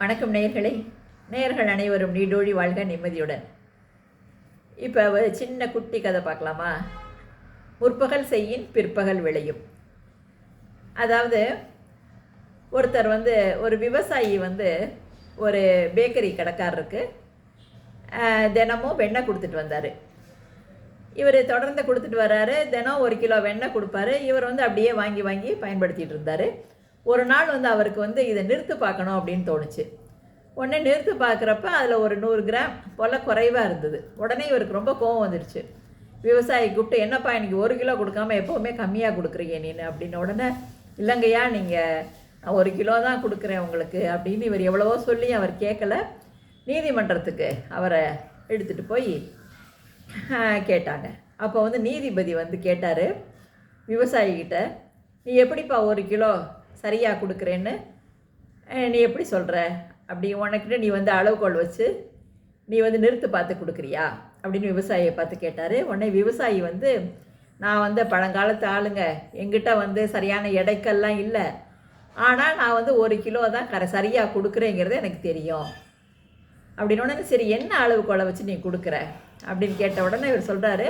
வணக்கம் நேயர்களே. நேயர்கள் அனைவரும் நீடோழி வாழ்க நிம்மதியுடன். இப்போ ஒரு சின்ன குட்டி கதை பார்க்கலாமா? முற்பகல் செய்யின் பிற்பகல் விளையும். அதாவது ஒருத்தர் வந்து ஒரு விவசாயி வந்து ஒரு பேக்கரி கடைக்காரருக்கு தினமும் வெண்ணெய் கொடுத்துட்டு வந்தார். இவர் தொடர்ந்து கொடுத்துட்டு வர்றாரு தினம் ஒரு கிலோ வெண்ணெய் கொடுப்பாரு. இவர் வந்து அப்படியே வாங்கி வாங்கி பயன்படுத்திகிட்டு இருந்தார். ஒரு நாள் வந்து அவருக்கு வந்து இதை நிறுத்து பார்க்கணும் அப்படின்னு தோணுச்சு. உடனே நிறுத்து பார்க்குறப்ப அதில் ஒரு நூறு கிராம் போல் குறைவாக இருந்தது. உடனே இவருக்கு ரொம்ப கோவம் வந்துடுச்சு விவசாயி கூப்பிட்டு என்னப்பா எனக்கு ஒரு கிலோ கொடுக்காம எப்போவுமே கம்மியாக கொடுக்குறீங்க நீ அப்படின்னு உடனே இல்லைங்கய்யா நீங்கள் நான் ஒரு கிலோ தான் கொடுக்குறேன் உங்களுக்கு. அப்படின்னு இவர் எவ்வளவோ சொல்லி அவர் கேட்கல நீதிமன்றத்துக்கு அவரை எடுத்துகிட்டு போய் கேட்டாங்க. அப்போ வந்து நீதிபதி வந்து கேட்டார் விவசாயிகிட்ட நீ எப்படிப்பா ஒரு கிலோ சரியாக கொடுக்குறேன்னு. நீ எப்படி சொல்கிற அப்படி உனக்கிட்ட நீ வந்து அளவுகோல் வச்சு நீ வந்து நிறுத்து பார்த்து கொடுக்குறியா? அப்படின்னு விவசாயியை பார்த்து கேட்டார். உடனே விவசாயி வந்து நான் வந்து பழங்காலத்து ஆளுங்க. எங்கிட்ட வந்து சரியான எடைக்கெல்லாம் இல்லை. ஆனால் நான் வந்து ஒரு கிலோ தான் கரை சரியாக கொடுக்குறேங்கிறது எனக்கு தெரியும். அப்படின்னு உடனே சரி என்ன அளவுகோலை வச்சு நீ கொடுக்குற? அப்படின்னு கேட்ட உடனே இவர் சொல்கிறாரு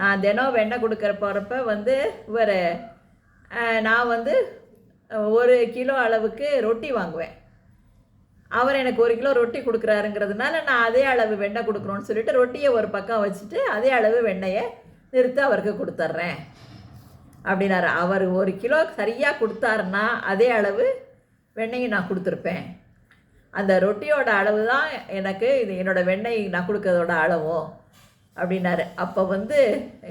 நான் தினம் வெண்ணெய் கொடுக்குற போகிறப்ப வந்து இவர் நான் வந்து ஒரு கிலோ அளவுக்கு ரொட்டி வாங்குவேன். அவர் எனக்கு ஒரு கிலோ ரொட்டி கொடுக்குறாருங்கிறதுனால நான் அதே அளவு வெண்ணெய் கொடுக்குறோன்னு சொல்லிட்டு ரொட்டியை ஒரு பக்கம் வச்சுட்டு அதே அளவு வெண்ணெயை நிறுத்தி அவருக்கு கொடுத்துட்றேன். அப்படின்னாரு. அவர் ஒரு கிலோ சரியாக கொடுத்தாருன்னா அதே அளவு வெண்ணெயை நான் கொடுத்துருப்பேன். அந்த ரொட்டியோட அளவு தான் எனக்கு இது என்னோடய வெண்ணெய் நான் கொடுக்கறதோட அளவோ அப்படின்னாரு. அப்போ வந்து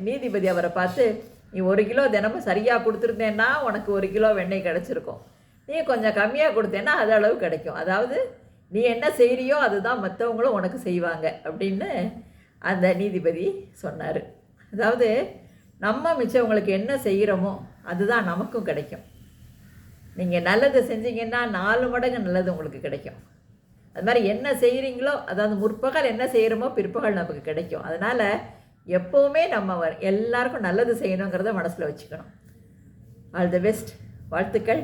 நீதிபதி அவரை பார்த்து நீ ஒரு கிலோ தினமும் சரியாக கொடுத்துருந்தேன்னா உனக்கு ஒரு கிலோ வெண்ணெய் கிடச்சிருக்கும். நீ கொஞ்சம் கம்மியாக கொடுத்தேன்னா அது அளவு கிடைக்கும். அதாவது நீ என்ன செய்கிறியோ அதுதான் மற்றவங்களும் உனக்கு செய்வாங்க அப்படின்னு அந்த நீதிபதி சொன்னார். அதாவது நம்ம மிச்சவங்களுக்கு என்ன செய்கிறோமோ அதுதான் நமக்கும் கிடைக்கும். நீங்கள் நல்லது செஞ்சீங்கன்னா நாலு மடங்கு நல்லது உங்களுக்கு கிடைக்கும். அது மாதிரி என்ன செய்கிறீங்களோ அதாவது முற்பகல் என்ன செய்கிறோமோ பிற்பகல் நமக்கு கிடைக்கும். அதனால் எப்போவுமே நம்ம எல்லாருக்கும் நல்லது செய்யணுங்கிறத மனசில் வச்சுக்கணும். ஆல் தி பெஸ்ட் வாழ்த்துக்கள்.